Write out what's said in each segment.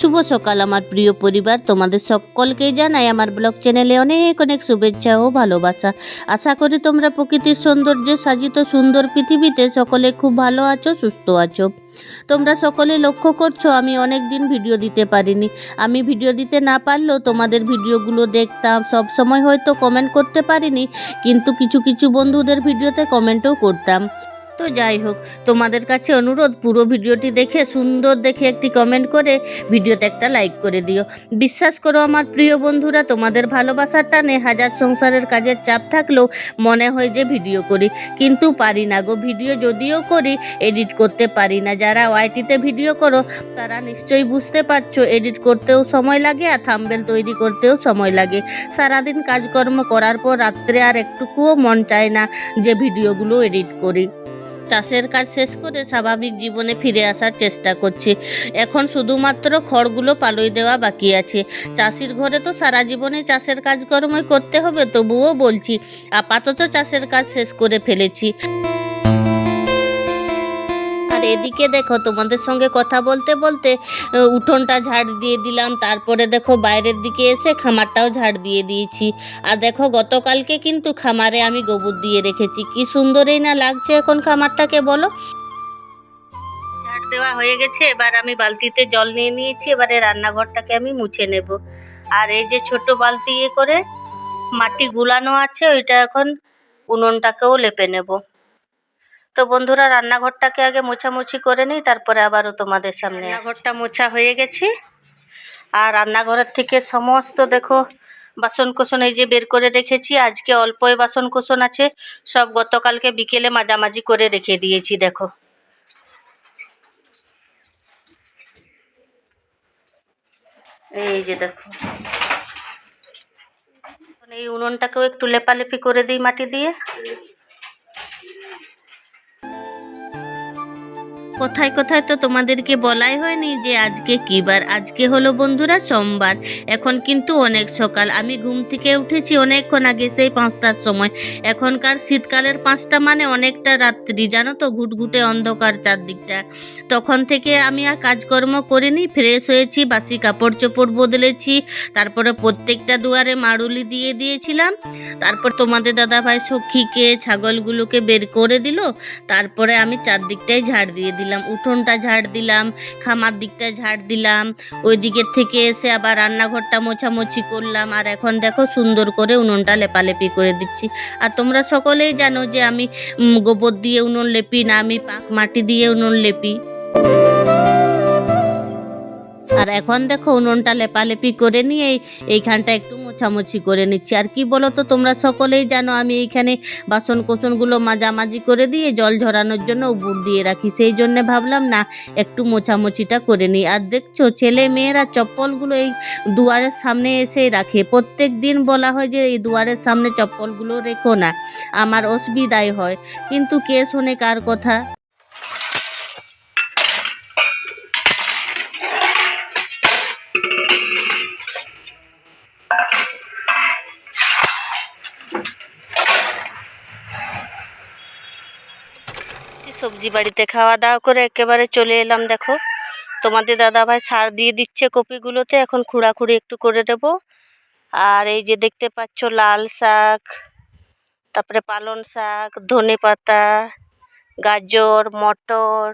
শুভ সকাল আমার প্রিয় পরিবার। তোমাদের সকলকেই জানাই আমার ব্লগ চ্যানেলে অনেক অনেক শুভেচ্ছা ও ভালোবাসা। আশা করি তোমরা প্রকৃতির সৌন্দর্যে সাজিত সুন্দর পৃথিবীতে সকলে খুব ভালো আছো, সুস্থ আছো। তোমরা সকলে লক্ষ্য করছ, আমি অনেক দিন ভিডিও দিতে পারিনি। আমি ভিডিও দিতে না পারলেও তোমাদের ভিডিওগুলো দেখতাম। সব সময় হয়তো কমেন্ট করতে পারিনি, কিন্তু কিছু কিছু বন্ধুদের ভিডিওতে কমেন্টও করতাম। তো যাই হোক, তোমাদের কাছে অনুরোধ, পুরো ভিডিওটি দেখে, সুন্দর দেখে একটি কমেন্ট করে ভিডিওতে একটা লাইক করে দিও। বিশ্বাস করো আমার প্রিয় বন্ধুরা, তোমাদের ভালোবাসার টানে হাজার সংসারের কাজের চাপ থাকলেও মনে হয় যে ভিডিও করি। কিন্তু পারি না গো, ভিডিও যদিও করি এডিট করতে পারি না। যারা ওয়াইটিতে ভিডিও করো, তারা নিশ্চয়ই বুঝতে পারছ এডিট করতেও সময় লাগে আর থাম্বেল তৈরি করতেও সময় লাগে। সারাদিন কাজকর্ম করার পর রাত্রে আর একটুকুও মন চায় না যে ভিডিওগুলো এডিট করি। চাষের কাজ শেষ করে স্বাভাবিক জীবনে ফিরে আসার চেষ্টা করছি। এখন শুধুমাত্র খড়গুলো পালই দেওয়া বাকি আছে। চাষির ঘরে তো সারা জীবনে চাষের কাজকর্মই করতে হবে, তবুও বলছি, আপাতত চাষের কাজ শেষ করে ফেলেছি। এদিকে দেখো, তোমাদের সঙ্গে কথা বলতে বলতে উঠোনটা ঝাড় দিয়ে দিলাম, তারপরে দেখো বাইরের দিকে এসে খামারটাও ঝাড় দিয়ে দিয়েছি। আর দেখো, গতকালকে কিন্তু খামারে আমি গোবর দিয়ে রেখেছি। কি সুন্দরই না লাগছে এখন খামারটাকে, বলো? ঝাড় দেওয়া হয়ে গেছে, এবার আমি বালতিতে জল নিয়ে নিয়েছি, এবারে রান্নাঘরটাকে আমি মুছে নেব। আর এই যে ছোট বালতি ইয়ে করে মাটি গুলানো আছে, ওইটা এখন উনুনটাকেও লেপে নেব। তো বন্ধুরা রান্নাঘরটাকে আগে মোছামুছি করে নিই তারপরে আবারও তোমাদের সামনে রান্নাঘরটা মোছা হয়ে গেছে। আর রান্নাঘরের থেকে সমস্ত দেখো বাসন কোসন এই যে বের করে রেখেছি। আজকে অল্পই বাসন কোসন আছে সব গতকালকে বিকেলে মাঝামাঝি করে রেখে দিয়েছি দেখো। এই যে দেখো। এই উনুনটাকেও একটু লেপালেপি করে দিই মাটি দিয়ে। কোথায় কোথায় তো তোমাদেরকে বলাই হয়নি যে আজকে কী বার। আজকে হলো বন্ধুরা সোমবার। এখন কিন্তু অনেক সকাল। আমি ঘুম থেকে উঠেছি অনেকক্ষণ আগে, সেই পাঁচটার সময়। এখনকার শীতকালের পাঁচটা মানে অনেকটা রাত্রি, জানো তো? ঘুটঘুটে অন্ধকার চারদিকটা। তখন থেকে আমি আর কাজকর্ম করিনি ফ্রেশ হয়েছি, বাসি কাপড় চোপড় বদলেছি, তারপরে প্রত্যেকটা দুয়ারে মাড়ুলি দিয়ে দিয়েছিলাম। তারপর তোমাদের দাদাভাই সখীকে, ছাগলগুলোকে বের করে দিল। তারপরে আমি চারদিকটাই ঝাড় দিয়ে দিলাম। উঠোনটা ঝাড় দিলাম, খামার দিকটা ঝাড় দিলাম ওই দিকের থেকে এসে আবার রান্নাঘরটা মোছামুছি করলাম, আর এখন দেখো সুন্দর করে উনুনটা লেপালেপি করে দিচ্ছি। আর তোমরা সকলেই জানো যে আমি গোবর দিয়ে উনুন লেপি না, আমি পাক মাটি দিয়ে উনুন লেপি। আর এখন দেখো উনুনটা লেপালেপি করে নিয়ে এই- এইখানটা একটু মোছামুছি করে নিচ্ছি। আর কি বলো তো তোমরা সকলেই জানো আমি এইখানে বাসন কোসনগুলো মাঝামাঝি করে দিয়ে জল ঝরানোর জন্য উবুর দিয়ে রাখি। সেই জন্যে ভাবলাম, না, একটু মোছামুছিটা করে নিই। আর দেখছ, ছেলে মেয়েরা চপ্পলগুলো এই দুয়ারের সামনে এসে রাখে। প্রত্যেক দিন বলা হয় যে, এই দুয়ারের সামনে চপ্পলগুলো রেখো না, আমার অসুবিধাই হয়। কিন্তু কে শোনে কার কথা? সবজি বাড়িতে খাওয়া দাওয়া করে একেবারে চলে এলাম, দেখো। তোমাদের দাদাভাই সার দিয়ে দিচ্ছে কপিগুলোতে, এখন খুঁড়াখুড়ি একটু করে দেব আর এই যে দেখতে পাচ্ছ লাল শাক, তারপরে পালন শাক, ধনে পাতা, গাজর, মটর,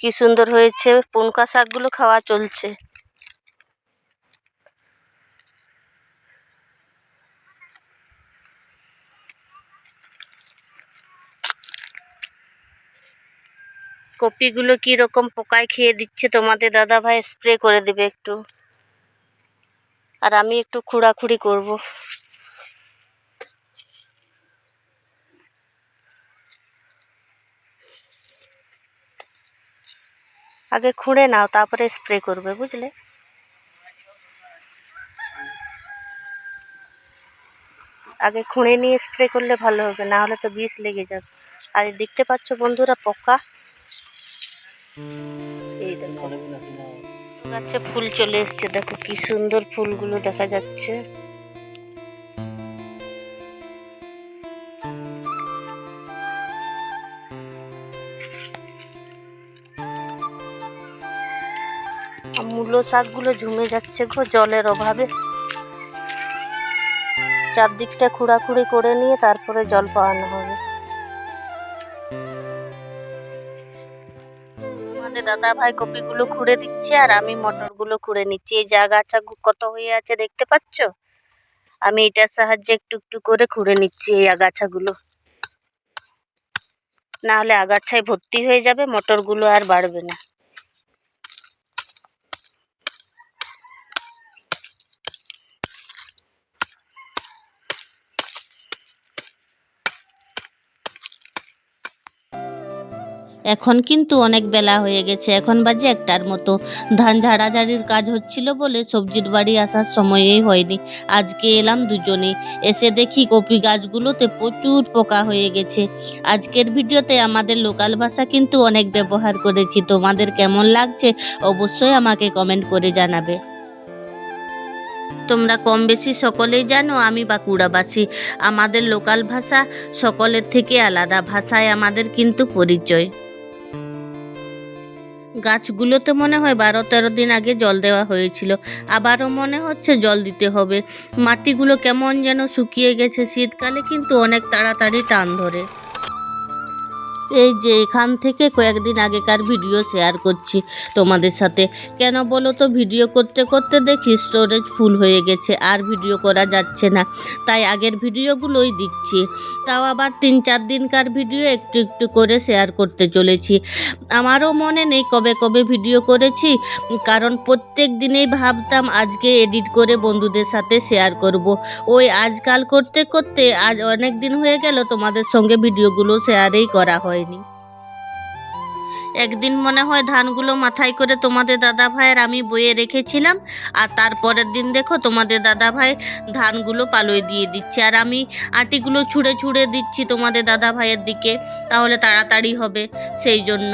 কি সুন্দর হয়েছে। পুনকা শাকগুলো খাওয়া চলছে। কপিগুলো কি রকম পোকায় খেয়ে দিচ্ছে তোমাদের দাদা ভাই? স্প্রে করে দেবে একটু। আর আমি একটু খুঁড়াখুড়ি করব। আগে খুঁড়ে নাও, তারপরে স্প্রে করবে, বুঝলে? আগে খুঁড়ে নিয়ে স্প্রে করলে ভালো হবে, না হলে তো বিষ লেগে যাবে। আর দেখতে পাচ্ছ বন্ধুরা, পোকা। গাছে ফুল চলে এসছে। দেখো কি সুন্দর ফুলগুলো দেখা যাচ্ছে। মূলো শাকগুলো ঝুমে যাচ্ছে গো জলের অভাবে। চারদিকটা খুঁড়াখুড়ি করে নিয়ে তারপরে জল পাওয়ানো হবে। দাদা ভাই কপিগুলো খুঁড়ে দিচ্ছে আর আমি মটরগুলো খুঁড়ে নিচ্ছি। এই যা গাছা কত হয়ে আছে দেখতে পাচ্ছ? আমি এটার সাহায্যে একটু একটু করে খুঁড়ে নিচ্ছি এই আগাছাগুলো। না হলে আগাছায় ভর্তি হয়ে যাবে, মটরগুলো আর বাড়বে না। এখন কিন্তু অনেক বেলা হয়ে গেছে। এখন বাজে একটার মতো। ধান ঝাড়াঝাড়ির কাজ হচ্ছিল বলে সবজির বাড়ি আসার সময়ই হয়নি। আজকে এলাম দুজনেই এসে দেখি কপি গাছগুলোতে প্রচুর পোকা হয়ে গেছে। আজকের ভিডিওতে আমাদের লোকাল ভাষা কিন্তু অনেক ব্যবহার করেছি। তোমাদের কেমন লাগছে অবশ্যই আমাকে কমেন্ট করে জানাবে। তোমরা কম বেশি সকলেই জানো আমি বাঁকুড়াবাসী। আমাদের লোকাল ভাষা সকলের থেকে আলাদা। ভাষায় আমাদের কিন্তু পরিচয়। গাছগুলোতে মনে হয় বারো তেরো দিন আগে জল দেওয়া হয়েছিল। আবারও মনে হচ্ছে জল দিতে হবে। মাটিগুলো কেমন যেন শুকিয়ে গেছে। শীতকালে কিন্তু অনেক তাড়াতাড়ি টান ধরে। এই যে এখান থেকে কয়েকদিন আগেকার ভিডিও শেয়ার করছি। তোমাদের সাথে। কেন বলো তো ভিডিও করতে করতে দেখি স্টোরেজ ফুল হয়ে গেছে, আর ভিডিও করা যাচ্ছে না। তাই আগের ভিডিওগুলোই দিচ্ছি। তাও আবার তিন চার দিনকার ভিডিও একটু একটু করে শেয়ার করতে চলেছি। আমারও মনে নেই কবে কবে ভিডিও করেছি, কারণ প্রত্যেক দিনেই ভাবতাম আজকে এডিট করে বন্ধুদের সাথে শেয়ার করব। ওই আজকাল করতে করতে আজ অনেক দিন হয়ে গেল তোমাদের সঙ্গে ভিডিওগুলো শেয়ারেই করা হয়নি। একদিন মনে হয় ধানগুলো মাথায় করে তোমাদের দাদা ভাইয়ের আমি বয়ে রেখেছিলাম, আর তারপরের দিন দেখো তোমাদের দাদা ভাই ধানগুলো পালোয় দিয়ে দিচ্ছে, আর আমি আটিগুলো ছুঁড়ে ছুঁড়ে দিচ্ছি তোমাদের দাদা ভাইয়ের দিকে, তাহলে তাড়াতাড়ি হবে সেই জন্য।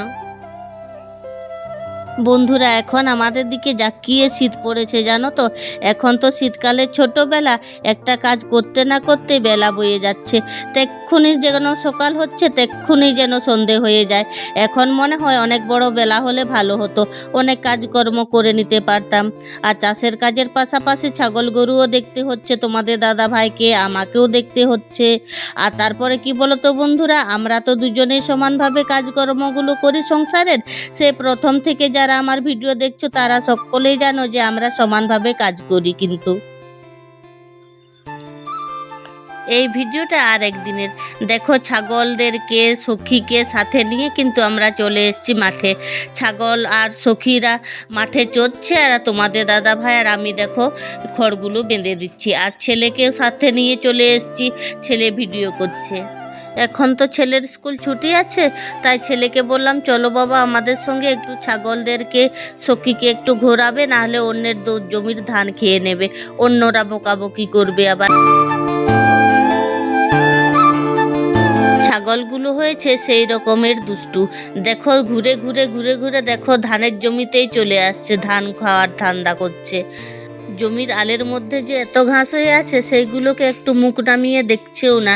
বন্ধুরা, এখন আমাদের দিকে জাকিয়ে শীত পড়েছে জানো তো? এখন তো শীতকালে ছোটোবেলা একটা কাজ করতে না করতে বেলা বয়ে যাচ্ছে। তেক্ষুনি যেন সকাল হচ্ছে, তেক্ষুনি যেন সন্ধে হয়ে যায়। এখন মনে হয় অনেক বড় বেলা হলে ভালো হতো। অনেক কাজকর্ম করে নিতে পারতাম। আর চাষের কাজের পাশাপাশি ছাগল গরুও দেখতে হচ্ছে। তোমাদের দাদা ভাইকে, আমাকেও দেখতে হচ্ছে। আর তারপরে কি বলো তো বন্ধুরা, আমরা তো দুজনেই সমানভাবে কাজকর্মগুলো করি সংসারের। সে প্রথম থেকে যারা আমার ভিডিও দেখছ, তারা সকলেই জানো যে আমরা সমানভাবে কাজ করি কিন্তু। এই ভিডিওটা আর একদিনের। দেখো, ছাগলদেরকে, সখীকে সাথে নিয়ে কিন্তু আমরা চলে এসেছি মাঠে। ছাগল আর সখীরা মাঠে চড়ছে, আর তোমাদের দাদা ভাই আর আমি দেখো, খড়গুলো বেঁধে দিচ্ছি। আর ছেলেকেও সাথে নিয়ে চলে এসেছি, ছেলে ভিডিও করছে। এখন তো ছেলের স্কুল ছুটি আছে, তাই ছেলেকে বললাম, চলো বাবা, আমাদের সঙ্গে একটু ছাগলদেরকে, সখীকে একটু ঘোরাবে, নাহলে অন্যের জমির ধান খেয়ে নেবে। অন্যরা বকাবকি করবে আবার। ছাগলগুলো হয়েছে সেই রকমের দুষ্টু। দেখো, ঘুরে ঘুরে ঘুরে ঘুরে দেখো, ধানের জমিতেই চলে আসছে, ধান খাওয়ার ধান্দা করছে। জমির আলের মধ্যে যে এত ঘাস হয়ে আছে, সেইগুলোকে একটু মুখ নামিয়ে দেখছেও না।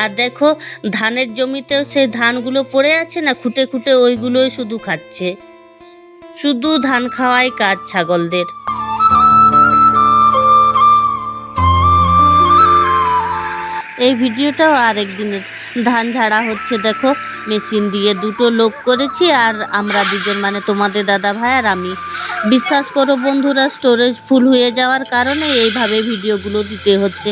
আর দেখো, ধানের জমিতেও সেই ধানগুলো পড়ে আছে না, খুঁটে খুঁটে ওইগুলোই শুধু খাচ্ছে। শুধু ধান খাওয়াই কাজ ছাগলদের। এই ভিডিওটাও আরেক দিনের ধান ঝাড়া হচ্ছে, দেখো। মেশিন দিয়ে দুটো লোক করেছি আর আমরা দুজন মানে তোমাদের দাদা ভাই আর আমি। বিশ্বাস করো বন্ধুরা স্টোরেজ ফুল হয়ে যাওয়ার কারণে এইভাবে ভিডিওগুলো দিতে হচ্ছে।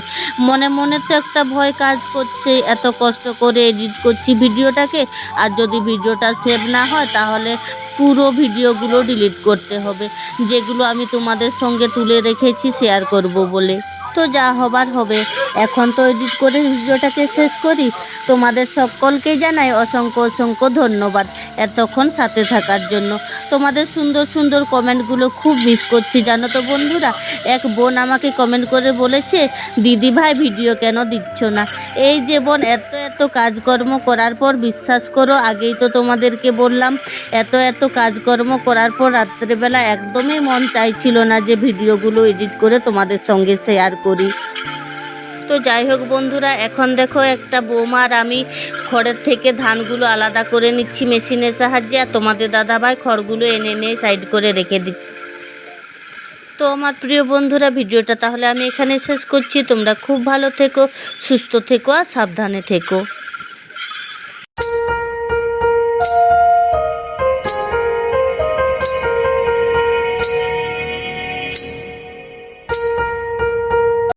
মনে মনে তো একটা ভয় কাজ করছে, এত কষ্ট করে এডিট করছি ভিডিওটাকে। আর যদি ভিডিওটা সেভ না হয়, তাহলে পুরো ভিডিওগুলো ডিলিট করতে হবে। যেগুলো আমি তোমাদের সঙ্গে তুলে রেখেছি শেয়ার করব বলে। তো যা হবার হবে। এখন তো এডিট করে ভিডিওটাকে শেষ করি। তোমাদের সকলকে জানাই অসংখ্য অসংখ্য ধন্যবাদ এতক্ষণ সাথে থাকার জন্য। তোমাদের সুন্দর সুন্দর কমেন্টগুলো খুব মিস করছি, জানো তো বন্ধুরা? এক বোন আমাকে কমেন্ট করে বলেছে, দিদি ভাই, ভিডিও কেন দিচ্ছ না? এই যে বোন, এত এত কাজকর্ম করার পর বিশ্বাস করো, আগেই তো তোমাদেরকে বললাম, এত এত কাজকর্ম করার পর রাত্রেবেলা একদমই মন চাইছিল না যে ভিডিওগুলো এডিট করে তোমাদের সঙ্গে শেয়ার করি। তো যাই হোক বন্ধুরা, এখন দেখো একটা বৌমা আর আমি খড়ের থেকে ধানগুলো আলাদা করে নিচ্ছি মেশিনের সাহায্যে, আর তোমাদের দাদাভাই খড়গুলো এনে এনে সাইড করে রেখে দিচ্ছি। তো আমার প্রিয় বন্ধুরা, ভিডিওটা তাহলে আমি এখানে শেষ করছি। তোমরা খুব ভালো থেকো, সুস্থ থেকো, আর সাবধানে থেকো।